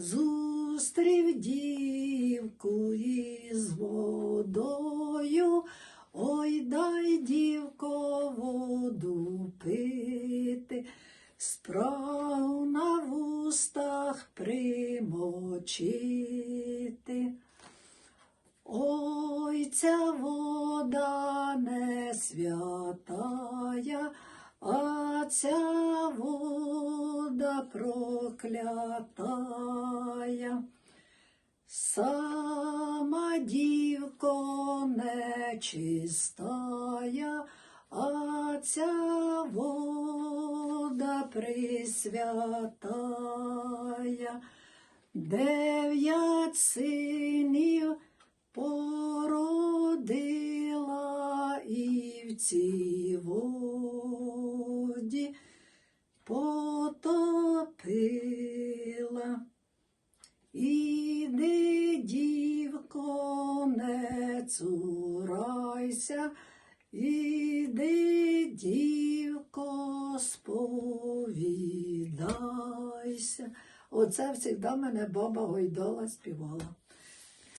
зустрів дівку із водою, ой дай дівко воду пити, справ на вустах примочити. Ой, ця вода не святая, а ця вода проклятая. Сама дівко нечистая, а ця вода присвятая. Дев'ять синів породила і в цій воді потопила. Іди, дівко, не цурайся, іди, дівко, сповідайся. Оце завжди мене баба Гойдола співала.